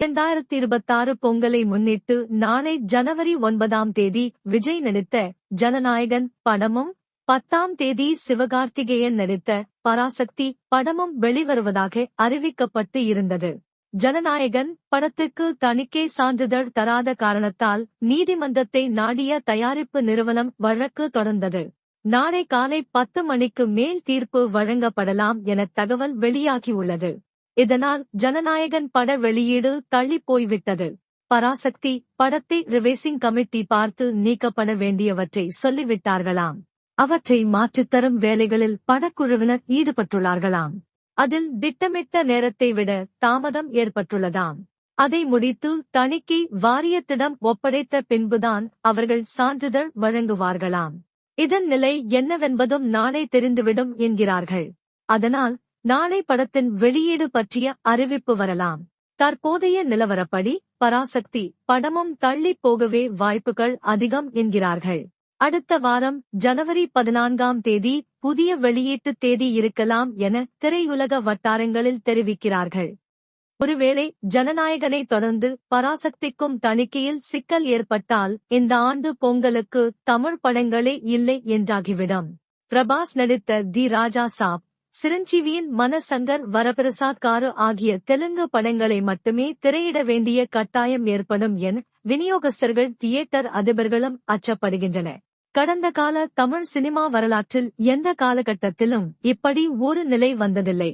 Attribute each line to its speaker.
Speaker 1: இரண்டாயிரத்தி இருபத்தாறு பொங்கலை முன்னிட்டு நாளை ஜனவரி ஒன்பதாம் தேதி விஜய் நடித்த ஜனநாயகன் படமும் பத்தாம் தேதி சிவகார்த்திகேயன் நடித்த பராசக்தி படமும் வெளிவருவதாக அறிவிக்கப்பட்டு இருந்தது. ஜனநாயகன் படத்திற்கு தணிக்கை சான்றிதழ் தராத காரணத்தால் நீதிமன்றத்தை நாடிய தயாரிப்பு நிறுவனம் வழக்கு தொடர்ந்தது. நாளை காலை பத்து மணிக்கு மேல் தீர்ப்பு வழங்கப்படலாம் என தகவல் வெளியாகியுள்ளது. இதனால் ஜனநாயகன் பட வெளியீடு தள்ளி போய்விட்டது. பராசக்தி படத்தை ரிவேசிங் கமிட்டி பார்த்து நீக்கப்பட வேண்டியவற்றை சொல்லிவிட்டார்களாம். அவற்றை மாற்றித்தரும் வேலைகளில் படக்குழுவினர் ஈடுபட்டுள்ளார்களாம். அதில் திட்டமிட்ட நேரத்தை விட தாமதம் ஏற்பட்டுள்ளதாம். அதை முடித்து தணிக்கை வாரியத்திடம் ஒப்படைத்த பின்புதான் அவர்கள் சான்றிதழ் வழங்குவார்களாம். இதன் நிலை என்னவென்பதும் நாளை தெரிந்துவிடும் என்கிறார்கள். அதனால் நாளை படத்தின் வெளியீடு பற்றிய அறிவிப்பு வரலாம். தற்போதைய நிலவரப்படி பராசக்தி படமும் தள்ளி போகவே வாய்ப்புகள் அதிகம் என்கிறார்கள். அடுத்த வாரம் ஜனவரி பதினான்காம் தேதி புதிய வெளியீட்டு தேதி இருக்கலாம் என திரையுலக வட்டாரங்களில் தெரிவிக்கிறார்கள். ஒருவேளை ஜனநாயகனை தொடர்ந்து பராசக்திக்கும் தணிக்கையில் சிக்கல் ஏற்பட்டால் இந்த ஆண்டு பொங்கலுக்கு தமிழ் படங்களே இல்லை என்றாகிவிடும். பிரபாஸ் நடித்த தி ராஜா சாப் சிரஞ்சீவியின் மனசங்கர் வரபிரசாத் காரு ஆகிய தெலுங்கு படங்களை மட்டுமே திரையிட வேண்டிய கட்டாயம் ஏற்படும் என விநியோகஸ்தர்கள் தியேட்டர் அதிபர்களும் அச்சப்படுகின்றன. கடந்த கால தமிழ் சினிமா வரலாற்றில் எந்த காலகட்டத்திலும் இப்படி ஒரு நிலை வந்ததில்லை.